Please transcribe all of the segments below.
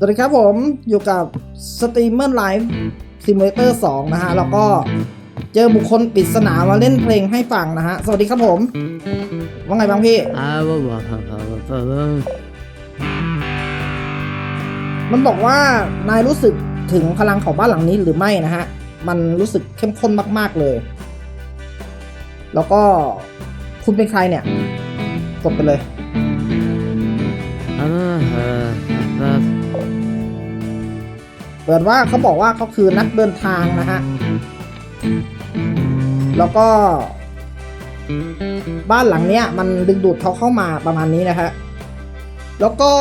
สวัสดีครับผมอยู่กับสตรีมเมอร์ไลฟ์ซิมูเลเตอร์2นะฮะ แล้วก็เจอบุคคลปริศนามาเล่นเพลงให้ฟังนะฮะ สวัสดีครับผม ว่าไงบ้างพี่ มันบอกว่านายรู้สึกถึงพลังของบ้านหลังนี้หรือไม่นะฮะ มันรู้สึกเข้มข้นมากๆเลย แล้วก็คุณเป็นใครเนี่ย กดไปเลย เปิดว่าเขาบอกว่าเขาคือนักเดินทางนะฮะ แล้วก็ บ้านหลังเนี้ย มันดึงดูดเขาเข้ามาประมาณนี้นะฮะ แล้วก็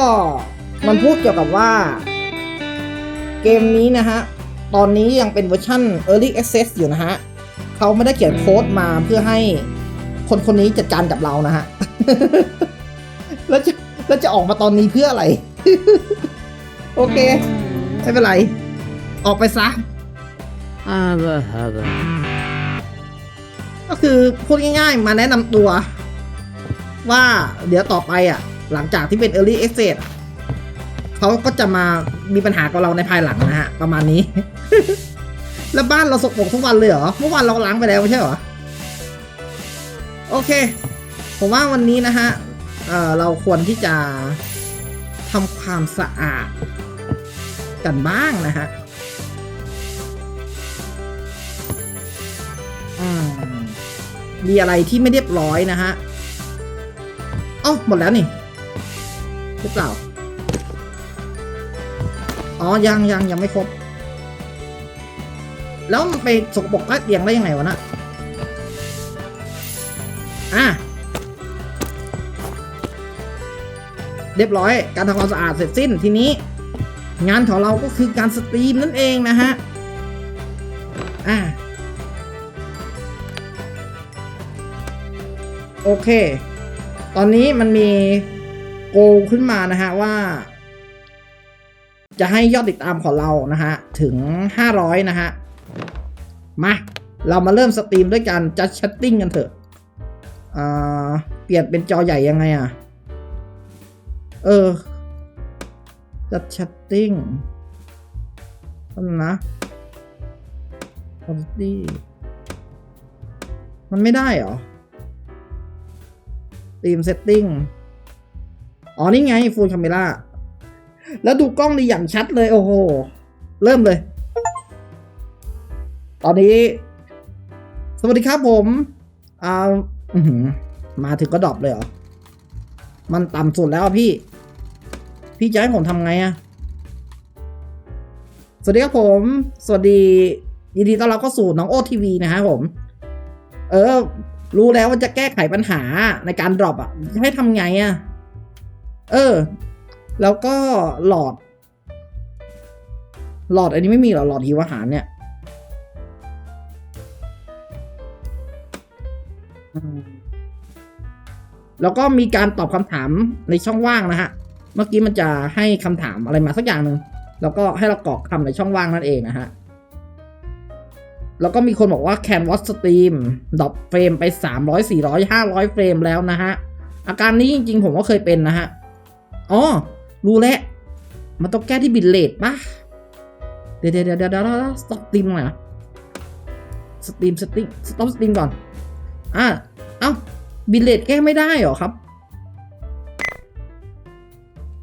มันพูดเกี่ยวกับว่า เกมนี้นะฮะ ตอนนี้ยังเป็นเวอร์ชั่น Early Access อยู่นะฮะเขาไม่ได้เขียนโค้ดมาเพื่อให้คนคนนี้จัดการกับเรานะฮะ แล้วจะแล้วจะออกมาตอนนี้เพื่ออะไร โอเค ไม่เป็นไร ออกไปซะ อาบะฮาบะก็คือพูดง่ายๆ มาแนะนำตัว ว่าเดี๋ยวต่อไปอะ หลังจากที่เป็น Early Access เขาก็จะมามีปัญหากับเราในภายหลังนะฮะ ประมาณนี้ แล้วบ้านเราสกปรกทุกวันเลยเหรอ เมื่อวานเราล้างไปแล้วไม่ใช่หรอ โอเค ผมว่าวันนี้นะฮะเเราควรที่จะทำความสะอาด กันบ้างนะฮะมีอะไรที่ไม่เรียบร้อยนะฮะเอ้าหมดแล้วนี่หรือเปล่า อ๋อ ยังยังยังไม่ครบ แล้วมันไปสกปรกใต้เตียงได้ยังไงวะนะอะ เรียบร้อย การทำความสะอาดเสร็จสิ้นทีนี้ งานของเราก็คือการสตรีมนั่นเองนะฮะ อะโอเค ตอนนี้มันมีโกขึ้นมานะฮะว่า จะให้ยอดติดตามของเรานะฮะ ถึง 500 นะฮะ มา เรามาเริ่มสตรีมด้วยการจัดชัตติ้งกันเถอะอ่าเปลี่ยนเป็นจอใหญ่ยังไงอะ เออ จัดชัตติ้งนะ quality มันไม่ได้เหรอทีมเซตติ้งอ๋อ นี่ไงฟูลคาเมล่าแล้วดูกล้องดีอย่างชัดเลย โอ้โห เริ่มเลย ตอนนี้ สวัสดีครับผมอ่าอมาถึงก็ดรอปเลยเหรอ มันต่ำสุดแล้วพี่ พี่จะให้ผมทำไงอะสวัสดีครับผม สวัสดียินดีต้อนรับเข้าสู่น้องโอทีวีนะฮะผม เออ รู้แล้วว่าจะแก้ไขปัญหาในการดรอปอะจะให้ทำไงอะเออ แล้วก็หลอด หลอดอันนี้ไม่มีหรอหลอดหิวอาหารเนี่ยแล้วก็มีการตอบคำถามในช่องว่างนะฮะ เมื่อกี้มันจะให้คำถามอะไรมาสักอย่างหนึ่งแล้วก็ให้เรากรอกคำในช่องว่างนั่นเองนะฮะ แล้วก็มีคนบอกว่า Can Watch Stream ดรอปเฟรมไป 300 400 500 เฟรมแล้วนะฮะ อาการนี้จริงๆ ผมก็เคยเป็นนะฮะ อ๋อ รู้แล้ว มันต้องแก้ที่บิตเลทปะเดี๋ยวเดี๋ยวเดี๋ยวเดี๋ยวสต็อปสตรีมหน่อยนะสตรีมสตรีมสต็อปสตรีมก่อน อะ เอ้าบิตเลทแก้ไม่ได้เหรอครับ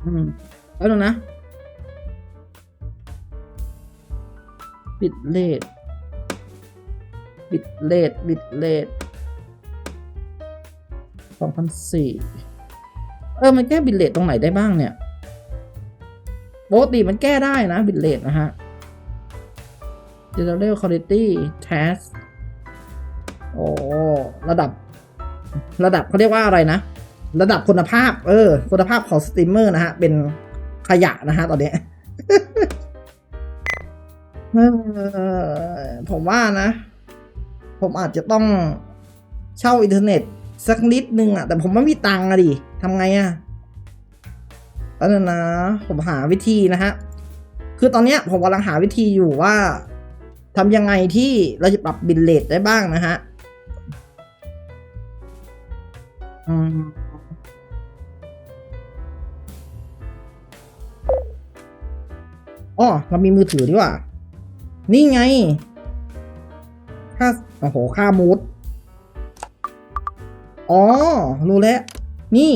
อืมแล้วนึงนะ บิตเลทบิตเลทบิตเลทสองพันสี่เออ มันแก้บิตเลทตรงไหนได้บ้างเนี่ยปกติมันแก้ได้นะ บิตเลทนะฮะ General Quality Task โอ้ ระดับ ระดับเขาเรียกว่าอะไรนะ ระดับคุณภาพ เออ คุณภาพของสตรีมเมอร์นะฮะ เป็นขยะนะฮะตอนนี้เออผมว่านะ ผมอาจจะต้องเช่าอินเทอร์เน็ต สักนิดนึงอะแต่ผมไม่มีตังค์อะดิทำไงอะตอนนั้นนะ ผมหาวิธีนะฮะ คือตอนเนี้ยผมกำลังหาวิธีอยู่ว่าทำยังไงที่เราจะปรับบินเลทได้บ้างนะฮะ อืม อ๋อเรามีมือถือดีกว่า นี่ไง ค่า โอ้โห ค่ามูดอ๋อ รู้แล้ว นี่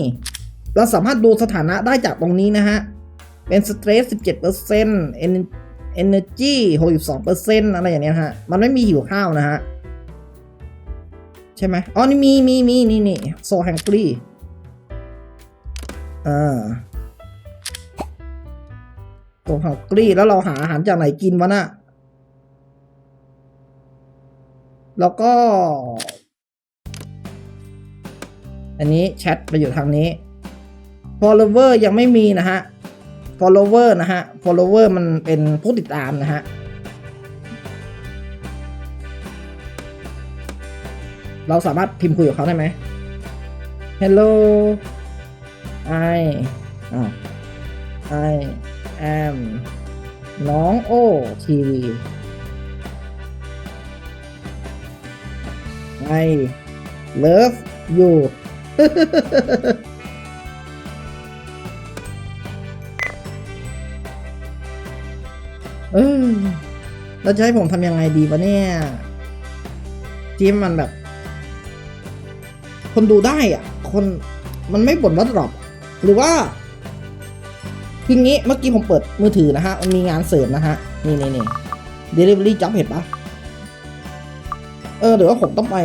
เราสามารถดูสถานะได้จากตรงนี้นะฮะ เป็นสเตรส17% energy 62%อะไรอย่างเนี้ยฮะ มันไม่มีหิวข้าวนะฮะ ใช่ไหมอ๋อ นี่มีมีมีนี่นี่ so hungry อ่า so hungry แล้วเราหาอาหารจากไหนกินวะน่ะแล้วก็ อันนี้แชทไปอยู่ทางนี้ follower ยังไม่มีนะฮะ follower นะฮะ follower มันเป็นผู้ติดตามนะฮะ เราสามารถพิมพ์คุยกับเขาได้ไหม Hello I อ่า I am น้องโอทีวี I love you เออเราจะให้ผมทำยังไงดีวะเนี่ยที่มันแบบ คนดูได้อะ คนมันไม่บ่นว่าดรอปหรือว่า คืองี้เมื่อกี้ผมเปิดมือถือนะฮะมันมีงานเสริมนะฮะ นี่นี่นี่ delivery job เห็นปะเออหรือว่าผมต้องไป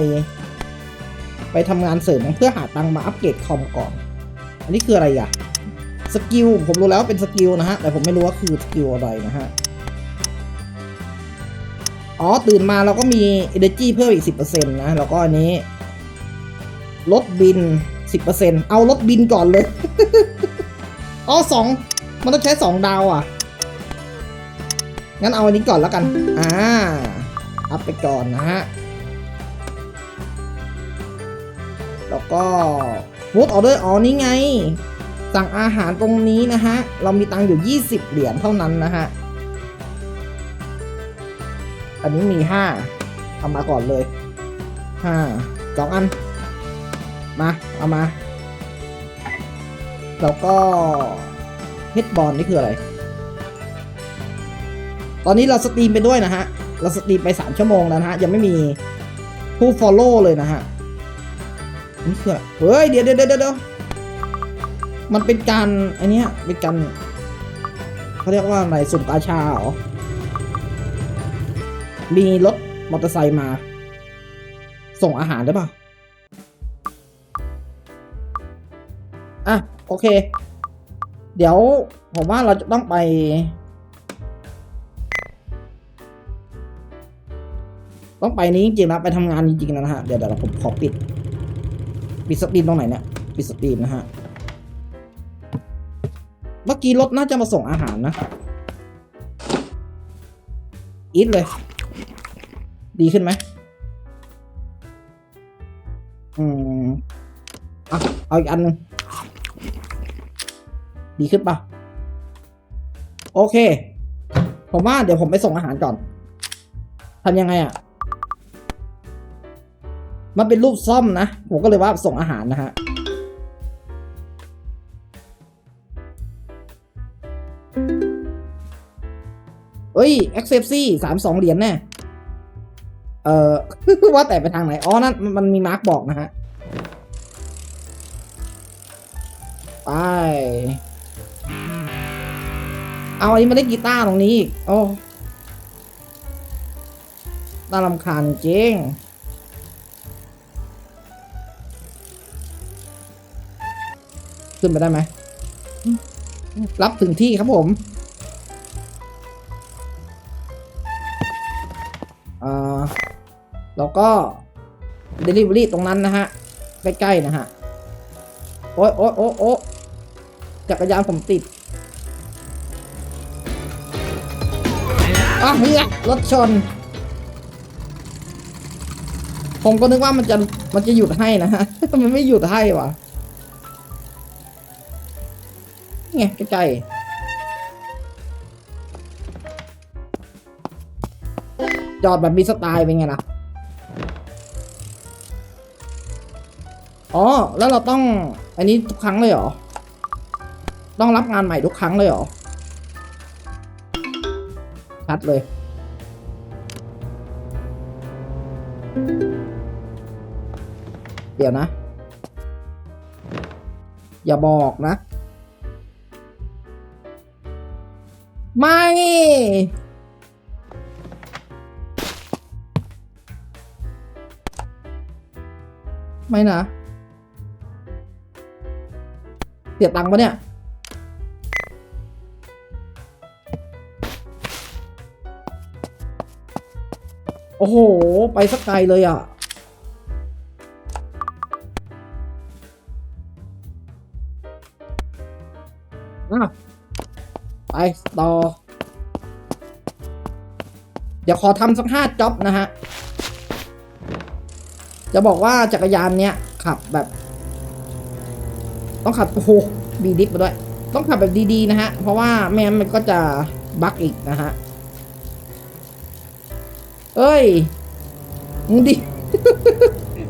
ไปทำงานเสริมเพื่อหาตังมาอัปเกรดคอมก่อน อันนี้คืออะไรอะสกิลผมรู้แล้วเป็นสกิลนะฮะ แต่ผมไม่รู้ว่าคือสกิลอะไรนะฮะ อ๋อ ตื่นมาเราก็มี energy เพิ่มอีก 10%นะ แล้วก็อันนี้ ลดบิน 10%เอาลดบินก่อนเลย อ๋อสอง มันต้องใช้สองดาวอะ งั้นเอาอันนี้ก่อนแล้วกัน อ่า อัพไปก่อนนะฮะ แล้วก็ food order อ๋อนี่ไง สั่งอาหารตรงนี้นะฮะ เรามีตังค์อยู่ 20 เหรียญเท่านั้นนะฮะ อันนี้มี 5เอามาก่อนเลย 5 2 อัน มา เอามา แล้วก็ เฮดบอลนี่คืออะไร ตอนนี้เราสตรีมไปด้วยนะฮะ เราสตรีมไป 3 ชั่วโมงแล้วนะฮะ ยังไม่มีผู้ follow เลยนะฮะ นี่คืออะไรเฮ้ยเดี๋ยวเดี๋ยวเดี๋ยวเดี๋ยวมันเป็นการอันนี้เป็นการเขาเรียกว่าอะไรสุ่มกาชาเหรอ มีรถมอเตอร์ไซค์มา ส่งอาหารได้ป่ะ อะ โอเค เดี๋ยวผมว่าเราจะต้องไป ต้องไปนี้จริงๆนะไปทำงานจริงๆนะฮะ เดี๋ยวเดี๋ยวผมขอปิด ปิดสตรีมตรงไหนเนี่ยปิดสตรีมนะฮะ เมื่อกี้รถน่าจะมาส่งอาหารนะอีทเลย ดีขึ้นไหมอืมอะเอาอีกอันหนึง ดีขึ้นปะโอเค ผมว่าเดี๋ยวผมไปส่งอาหารก่อนทำยังไงอะ่ะ มันเป็นรูปซ่อมนะ ผมก็เลยว่าส่งอาหารนะฮะเอ้ย accept ซี่สามสองเหรียญแน่ เอ่อ ว่าแต่ไปทางไหน อ๋อ นั่น มันมีมาร์กบอกนะฮะ ไป เอาอันนี้มาเล่นกีตาร์ตรงนี้อีกโอ้น่ารำคาญจริงขึ้นไปได้ไหม รับถึงที่ครับผมอ่าแล้วก็ Delivery ตรงนั้นนะฮะ ใกล้ ๆ นะฮะ โอ๊ยโอ๊ยโอ๊ยโอ๊ยจักรยานผมติด อะเฮียรถชน ผมก็นึกว่ามันจะมันจะหยุดให้นะฮะ มันไม่หยุดให้วะไงใกล้ๆจอดแบบมีสไตล์เป็นไงล่ะ อ๋อ แล้วเราต้อง อันนี้ทุกครั้งเลยเหรอ ต้องรับงานใหม่ทุกครั้งเลยเหรอ ชัดเลย เดี๋ยวนะ อย่าบอกนะ ไม่ ไม่นะ เสียตังค์ปะเนี่ย อ้โห ไปสักไกลเลยอะอะ ไป ต่อ เดี๋ยวขอทำสักห้าจ็อบนะฮะ จะบอกว่าจักรยานเนี้ยขับแบบ ต้องขับ โอ้โห บีดิฟมาด้วย ต้องขับแบบดี ๆ นะฮะ เพราะว่าไม่มันก็จะบั๊กอีกนะฮะ เอ้ย มึงดิ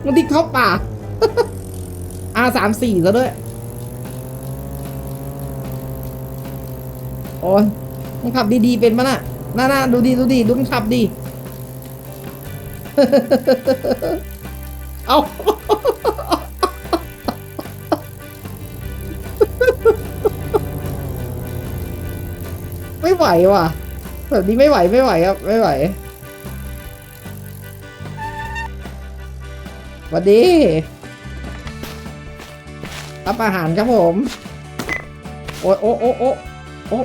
มึงดิเข้าป่า R สามสี่ซะด้วย โอ้ยมึงขับดีๆเป็นปะน่ะน่าน่าดูดีดูดีดูมึงขับดี เอาไม่ไหวว่ะ แบบนี้ไม่ไหวไม่ไหวครับ ไม่ไหว วัสดี รับอาหารครับผม โอ้โอ้โอ้โอ้โอ้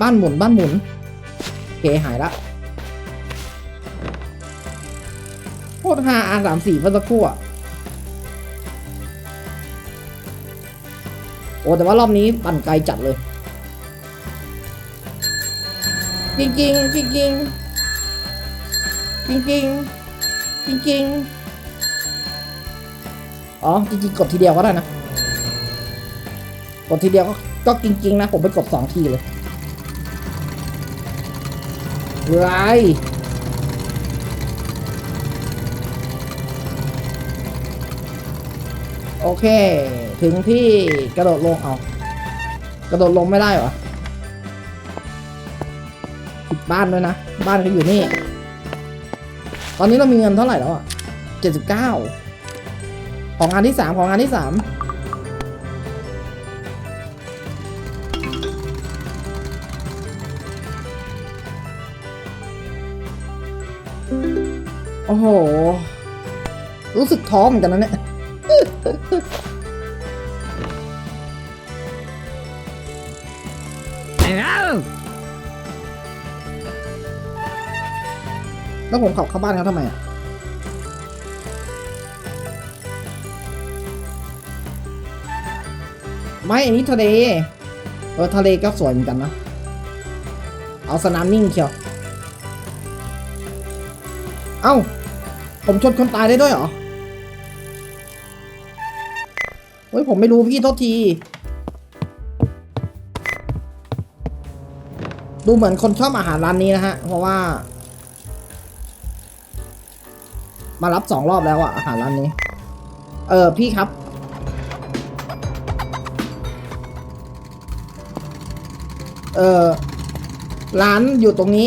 บ้านหมุนบ้านหมุนโอเคหายละโคตรฮาอาสามสี่เมื่อสักครู่อโอ้แต่ว่ารอบนี้ปั่นไกลจัดเลย จริงจริงจริงจริงจริงจริง อ๋อจริงๆกดทีเดียวก็ได้นะ กดทีเดียวก็ก็จริง ๆ นะ ผมไปกดสองทีเลยไรโอเค ถึงที่กระโดดลงเอา กระโดดลงไม่ได้เหรอปิดบ้านด้วยนะ บ้านก็อยู่นี่ ตอนนี้เรามีเงินเท่าไหร่แล้วอะเจ็ดสิบเก้า ของงานที่สามของงานที่สามโอ้โห รู้สึกท้อเหมือนกันนะเนี่ย แล้วผมขับเข้าบ้านเขาทำไมอะ ไม่อันนี้ทะเล เออทะเลก็สวยเหมือนกันนะ เอาสนามนิ่งเชียว เอ้า ผมชนคนตายได้ด้วยเหรอ เฮ้ย ผมไม่รู้พี่โทษที ดูเหมือนคนชอบอาหารร้านนี้นะฮะ เพราะว่า มารับสองรอบแล้วอะอาหารร้านนี้ เออพี่ครับ เออร้านอยู่ตรงนี้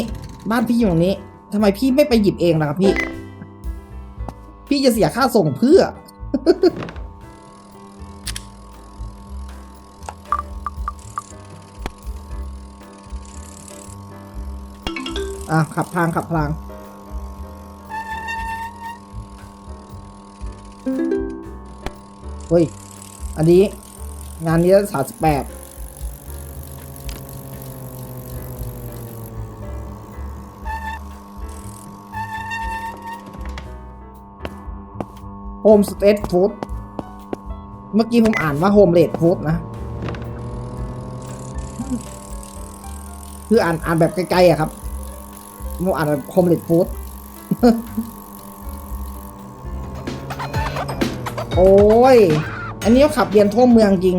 บ้านพี่อยู่ตรงนี้ทำไมพี่ไม่ไปหยิบเองล่ะครับพี่ พี่จะเสียค่าส่งเพื่อ อะ ขับพลางขับพลางเฮ้ย อันนี้ งานนี้สามสิบแปด โฮมสเต t ฟู้ดเมื่อกี้ผมอ่านว่าโฮมเลดฟู้ดนะ คืออ่านอ่านแบบไกลๆอะครับผมอ่านแบบโฮมเลดฟู้ดโอ้ย อันนี้เขาขับเรียนทั่วเมืองจริง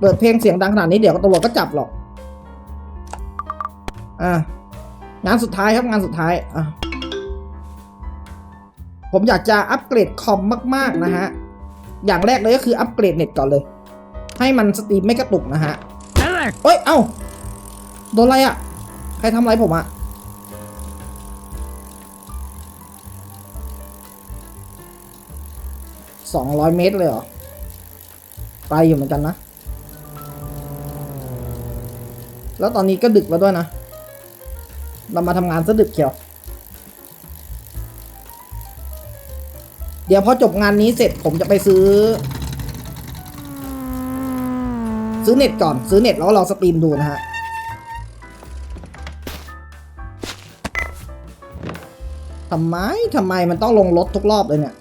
เปิดเพลงเสียงดังขนาดนี้เดี๋ยวตำรวจก็จับหรอก อะ งานสุดท้ายครับงานสุดท้าย อะ ผมอยากจะอัปเกรดคอมมากๆนะฮะ อย่างแรกเลยก็คืออัปเกรดเน็ตก่อนเลย ให้มันสตรีมไม่กระตุกนะฮะเอ้ย เอ้า โดนอะไรอะ่ะ ใครทำอะไรผมอะสองร้อยเมตรเลยเหรอไกลอยู่เหมือนกันนะ แล้วตอนนี้ก็ดึกแล้วด้วยนะ เรามาทำงานซะดึกเชียว เดี๋ยวพอจบงานนี้เสร็จผมจะไปซื้อ ซื้อเน็ตก่อน ซื้อเน็ตแล้วลองสตรีมดูนะฮะทำไม ทำไมมันต้องลงรถทุกรอบเลยเนี่ย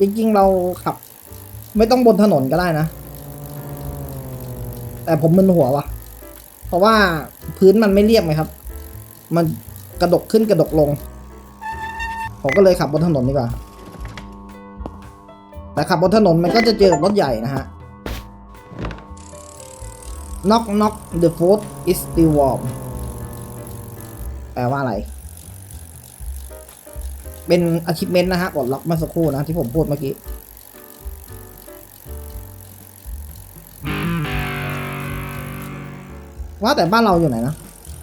จริงๆ เราขับ ไม่ต้องบนถนนก็ได้นะ แต่ผมมึนหัววะเพราะว่าพื้นมันไม่เรียบไหมครับ มันกระดกขึ้นกระดกลง ผมก็เลยขับบนถนนดีกว่า แต่ขับบนถนนมันก็จะเจอกับรถใหญ่นะฮะ knock knock the food is still warm แปลว่าอะไร เป็น achievement นะฮะกดล็อกมื่อสักครู่นะที่ผมพูดเมื่อกี้ ว่าแต่บ้านเราอยู่ไหนนะ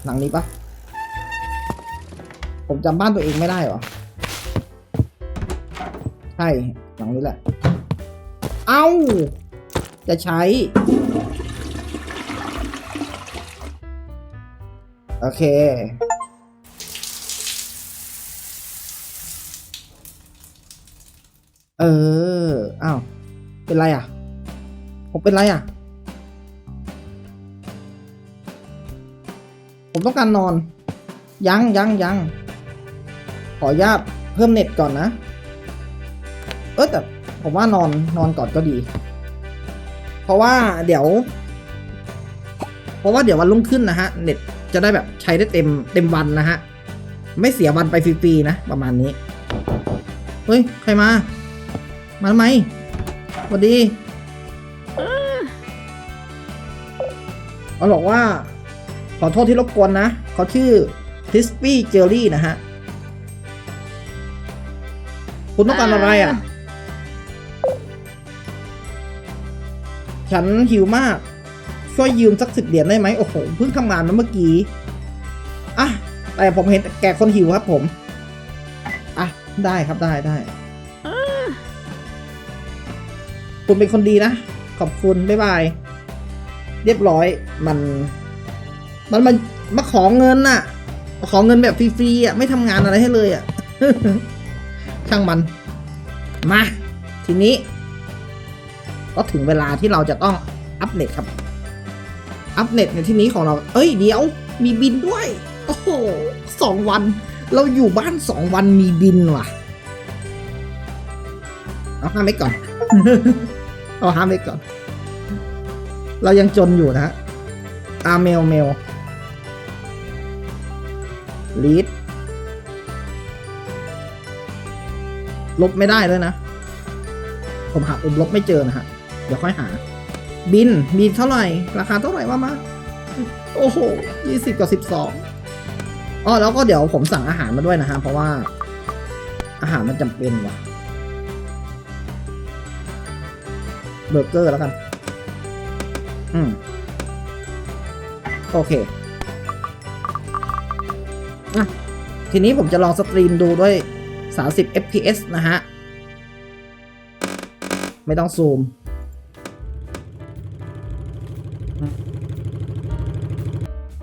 หลังนี้ปะผมจำบ้านตัวเองไม่ได้เหรอ ใช่ หลังนี้แหละ เอ้า จะใช้ โอเคเออ อ้าว เป็นไรอะ ผมเป็นไรอะ ผมต้องการนอน ยังยังยังขออนุญาตเพิ่มเน็ตก่อนนะ เออแต่ผมว่านอนนอนก่อนก็ดี เพราะว่าเดี๋ยว เพราะว่าเดี๋ยววันรุ่งขึ้นนะฮะ เน็ตจะได้แบบใช้ได้เต็มเต็มวันนะฮะ ไม่เสียวันไปฟรีๆนะ ประมาณนี้ เฮ้ย ใครมา มาทำไมสวัสดีเขาบอกว่า ขอโทษที่รบกวนนะ เขาชื่อ Crispy Jelly นะฮะ คุณต้องการอะไรอะ ฉันหิวมาก ช่วยยืมสักสิบเหรียญได้ไหม โอ้โห เพิ่งทำงานมาเมื่อกี้ อะ แต่ผมเห็นแก่คนหิวครับผม อะ ได้ครับได้ได้ คุณเป็นคนดีนะ ขอบคุณ บ๊ายบาย เรียบร้อยมัน มันมันมาขอเงินน่ะ ขอเงินแบบฟรีๆอะไม่ทำงานอะไรให้เลยอะ ช่างมัน มา ทีนี้ ก็ถึงเวลาที่เราจะต้องอัปเดตครับ อัปเดตในที่นี้ของเรา เอ้ยเดี๋ยว มีบินด้วย โอ้โหสองวัน เราอยู่บ้านสองวันมีบินว่ะ เอาห้ามไว้ก่อน เอาห้ามไว้ก่อน เรายังจนอยู่นะฮะอาเมลเมล ลีดลบไม่ได้เลยนะ ผมหาปุ่มลบไม่เจอนะฮะ เดี๋ยวค่อยหา บินบินเท่าไหร่ ราคาเท่าไหร่ว่ามา โอ้โหยี่สิบกับสิบสองอ๋อแล้วก็เดี๋ยวผมสั่งอาหารมาด้วยนะฮะ เพราะว่า อาหารมันจำเป็นว่ะเบอร์เกอร์แล้วกัน อืม โอเค อะทีนี้ผมจะลองสตรีมดูด้วย 30 fps นะฮะ ไม่ต้องซูม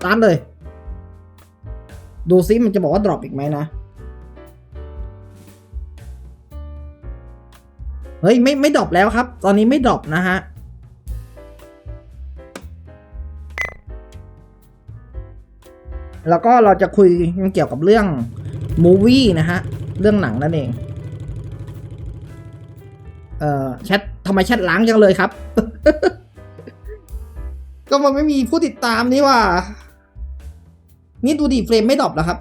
ตามเลย ดูซิมันจะบอกว่า drop อีกไหมนะ เฮ้ย ไม่ไม่ดรอปแล้วครับ ตอนนี้ไม่ดรอปนะฮะ แล้วก็เราจะคุยเกี่ยวกับเรื่องมูวี่นะฮะ เรื่องหนังนั่นเอง เอ่อแชททำไมแชทล้างจังเลยครับ ก็มันไม่มีผู้ติดตามนี่ว่า นี่ดูดิเฟรมไม่ดรอปแล้วครับ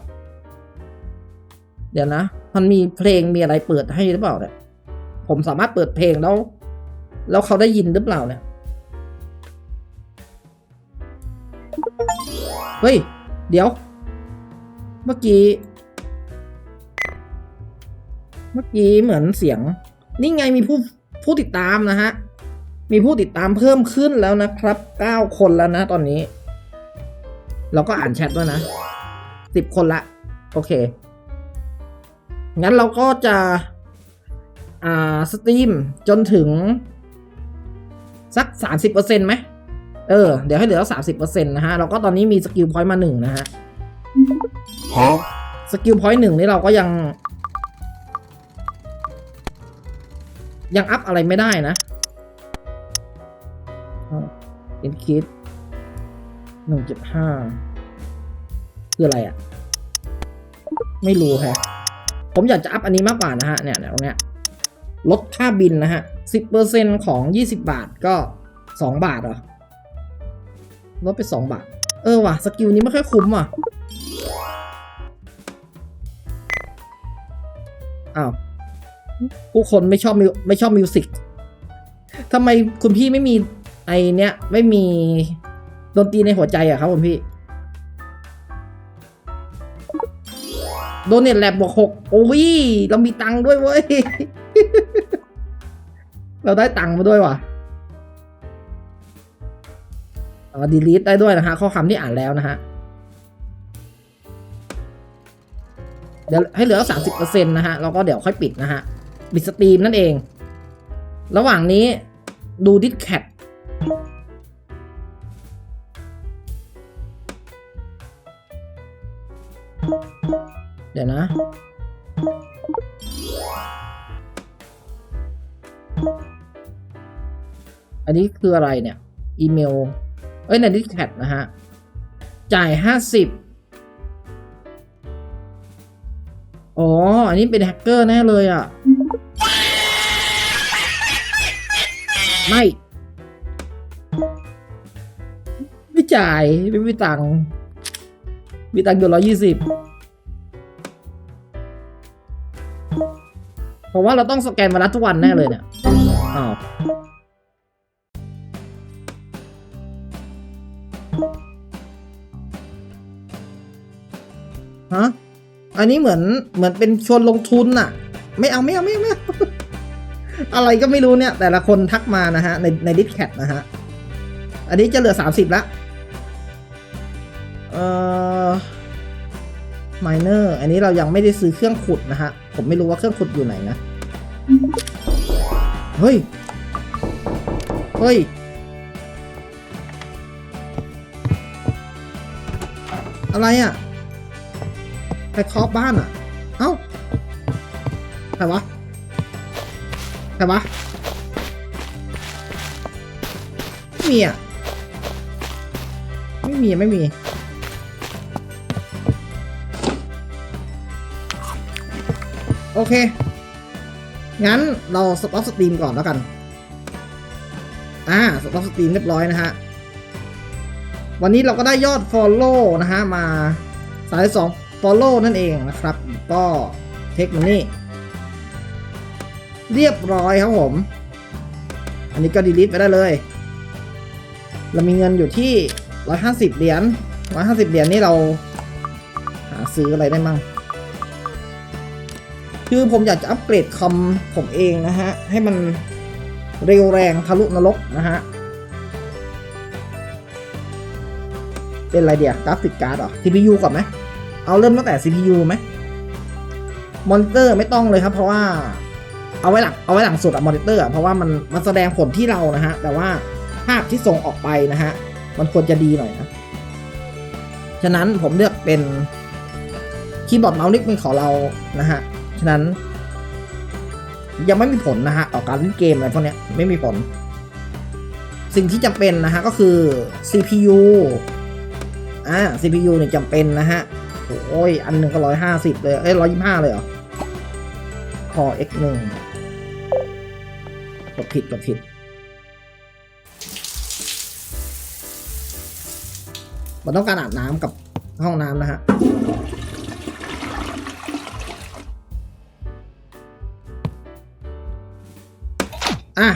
เดี๋ยวนะ มันมีเพลงมีอะไรเปิดให้หรือเปล่าเนี่ย ผมสามารถเปิดเพลงแล้ว แล้วเขาได้ยินหรือเปล่าเนี่ย เฮ้ย เดี๋ยว เมื่อกี้ เมื่อกี้เหมือนเสียง นี่ไงมีผู้ผู้ติดตามนะฮะ มีผู้ติดตามเพิ่มขึ้นแล้วนะครับเก้าคนแล้วนะตอนนี้ เราก็อ่านแชทด้วยนะสิบคนละ โอเค งั้นเราก็จะ อ่า สตรีมจนถึง สักสามสิบเปอร์เซ็นไหม เออ เดี๋ยวให้เหลือสามสิบเปอร์เซ็นต์นะฮะ เราก็ตอนนี้มีสกิลพอยต์มาหนึ่งนะฮะ Huh? สกิลพอยต์หนึ่งนี่เราก็ยัง ยังอัพอะไรไม่ได้นะเอ็นคิดหนึ่งจุดห้าคืออะไรอะ่ะ ไม่รู้แฮะ ผมอยากจะอัพอันนี้มากกว่านะฮะเนี่ยเนี่ยตรงเนี้ยลดค่าบินนะฮะสิบเปอร์เซ็นของยี่สิบาทก็สองบาทเหรอ ลดไปสองบาท เออว่ะ สกิลนี้ไม่ค่อยคุ้มว่ะ อ้าว ผู้คนไม่ชอบมิวไม่ชอบมิวสิกทำไมคุณพี่ไม่มีไอเนี้ย ไม่มีดนตรีในหัวใจอะครับคุณพี่ โดเนทแลบบวกหกโอ้ย เรามีตังค์ด้วยเว้ย เราได้ตังค์มาด้วยว่ะ ดีลีทได้ด้วยนะฮะข้อคำที่อ่านแล้วนะฮะเดี๋ยวให้เหลือสามสิบเปอร์เซ็นต์นะฮะแล้วก็เดี๋ยวค่อยปิดนะฮะปิดสตรีมนั่นเอง ระหว่างนี้ดูดิสแคทเดี๋ยวนะอันนี้คืออะไรเนี่ย อีเมล เอ้ยในดิสแคทนะฮะ จ่ายห้าสิบอ๋อ อันนี้เป็นแฮกเกอร์แน่เลยอะ ไม่ ไม่จ่าย ไม่มีตังค์มีตังค์อยู่ร้อยี่สิบเพราะว่าเราต้องสแกนมารัดทุกวันแน่เลยเนี่ยอ้าว อันนี้เหมือนเหมือนเป็นชวนลงทุนน่ะไม่เอาไม่เอาไม่เอาไม่เอาอะไรก็ไม่รู้เนี่ย แต่ละคนทักมานะฮะ ในในดิสแคทนะฮะ อันนี้จะเหลือสามสิบละเอ่อไมเนอร์อันนี้เรายังไม่ได้ซื้อเครื่องขุดนะฮะ ผมไม่รู้ว่าเครื่องขุดอยู่ไหนนะ เฮ้ย เฮ้ย อะไรอะ รเคาะบ้านอะ เอ้าใครวะใครวะไม่มีอะ ไม่มีไม่มีโอเค งั้นเราสต็อปสตรีมก่อนแล้วกัน อ่า สต็อปสตรีมเรียบร้อยนะฮะ วันนี้เราก็ได้ยอด Follow นะฮะ มาสายสอง Follow นั่นเองนะครับ ก็เทคมันนี่เรียบร้อยครับผม อันนี้ก็ดีลิทไปได้เลย เรามีเงินอยู่ที่ 150 เหรียญ 150 เหรียญนี่เรา หาซื้ออะไรได้มั่ง คือผมอยากจะอัปเกรดคอมผมเองนะฮะ ให้มันเร็วแรงทะลุนรกนะฮะ เป็นอะไรเดียวกราฟิกการ์ดหรอ CPU ก่อนไหม เอาเริ่มตั้งแต่ CPU ไหมมอนิเตอร์ไม่ต้องเลยครับ เพราะว่าเอาไว้หลังเอาไว้หลังสุดอะมอนิเตอร์อะเพราะว่ามันมันแสดงผลที่เรานะฮะ แต่ว่าภาพที่ส่งออกไปนะฮะ มันควรจะดีหน่อยนะ ฉะนั้นผมเลือกเป็นคีย์บอร์ดเมาส์นิกเป็นของเรานะฮะ ฉะนั้น ยังไม่มีผลนะฮะต่อการเล่นเกมอะไรพวกเนี้ยไม่มีผล สิ่งที่จำเป็นนะฮะก็คือ CPU อ่า CPU เนี่ยจำเป็นนะฮะ โอ้ย อันหนึ่งก็ร้อยห้าสิบเลย เอ้ยร้อยยี่ห้าเลยเหรอ พอ x หนึ่งกดผิดกดผิด มันต้องการอาบน้ำกับห้องน้ำนะฮะอะ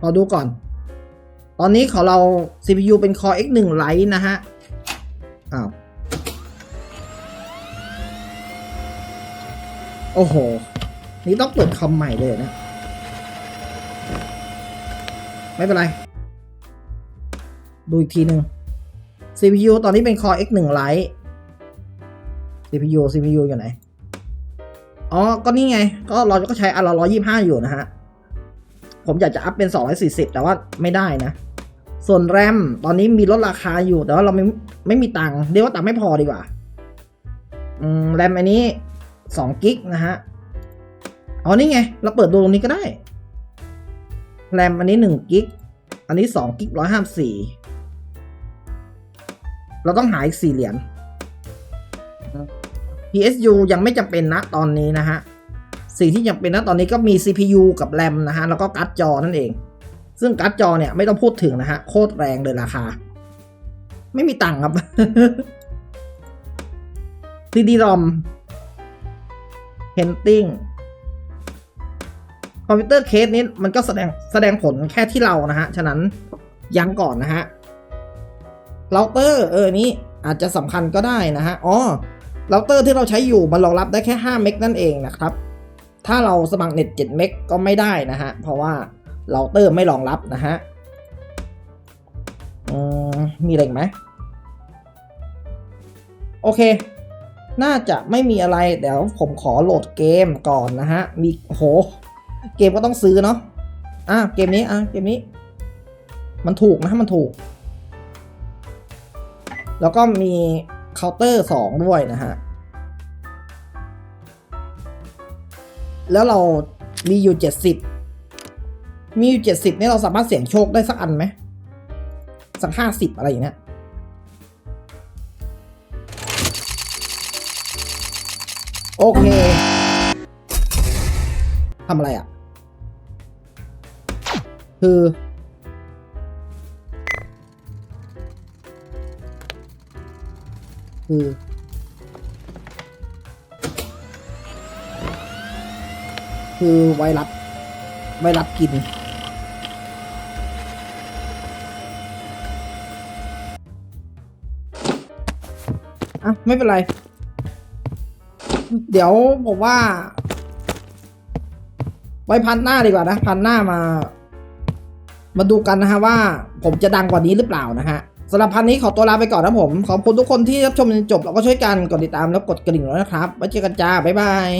ขอดูก่อน ตอนนี้ของเรา CPU เป็น Core X1 Lite นะฮะ อ้าว โอ้โห นี่ต้องเปิดคอมใหม่เลยนะ ไม่เป็นไร ดูอีกทีหนึ่ง CPU ตอนนี้เป็น Core X1 Lite CPU CPU อยู่ไหน อ๋อ ก็นี่ไง ก็เราก็ใช้อันลร้อยยี่ห้าอยู่นะฮะ ผมอยากจะอัพเป็น 240 แต่ว่าไม่ได้นะ ส่วนแรมตอนนี้มีลดราคาอยู่ แต่ว่าเราไม่ไม่มีตังค์ เรียกว่าตังค์ไม่พอดีกว่า อืม แรมอันนี้ 2กิกนะฮะอ๋อนี่ไง เราเปิดดูตรงนี้ก็ได้ แรมอันนี้1กิกอันนี้2กิกร้อยห้าสี่เราต้องหาอีกสี่เหรียญ PSU ยังไม่จำเป็นนะตอนนี้นะฮะ สิ่งที่จำเป็นนะตอนนี้ก็มี CPU กับแรมนะฮะ แล้วก็การ์ดจอนั่นเอง ซึ่งการ์ดจอเนี่ยไม่ต้องพูดถึงนะฮะ โคตรแรงเลยราคา ไม่มีตังค์ครับ CD-ROM Painting คอมพิวเตอร์เคสนี้มันก็แสดงแสดงผลแค่ที่เรานะฮะ ฉะนั้นยังก่อนนะฮะเราเตอร์เออนี้อาจจะสำคัญก็ได้นะฮะ อ๋อเราเตอร์ที่เราใช้อยู่มันรองรับได้แค่5เมกนั่นเองนะครับ ถ้าเราสมัครเน็ต7เมกก็ไม่ได้นะฮะ เพราะว่าเราเตอร์ไม่รองรับนะฮะอืมมีอะไรไหมโอเค น่าจะไม่มีอะไร เดี๋ยวผมขอโหลดเกมก่อนนะฮะ มีโห เกมก็ต้องซื้อเนาะ อะ เกมนี้อะ เกมนี้ มันถูกนะ มันถูก แล้วก็มีเคาน์เตอร์สองด้วยนะฮะ แล้วเรามีอยู่เจ็ดสิบ มีอยู่เจ็ดสิบนี่เราสามารถเสี่ยงโชคได้สักอันไหม สักห้าสิบอะไรอย่างเงี้ย โอเคทำอะไรอะ คือ คือคือไวรัสไวรัสกิน อะ ไม่เป็นไร เดี๋ยวผมว่า ไว้พันหน้าดีกว่านะ พันหน้ามา มาดูกันนะฮะว่า ผมจะดังกว่านี้หรือเปล่านะฮะสำหรับพันนี้ขอตัวลาไปก่อนนะผม ขอบคุณทุกคนที่รับชมจนจบแล้วก็ช่วยกันกดติดตามแล้วกดกระดิ่งแล้วนะครับไว้เจอกันจ้าบ๊ายบาย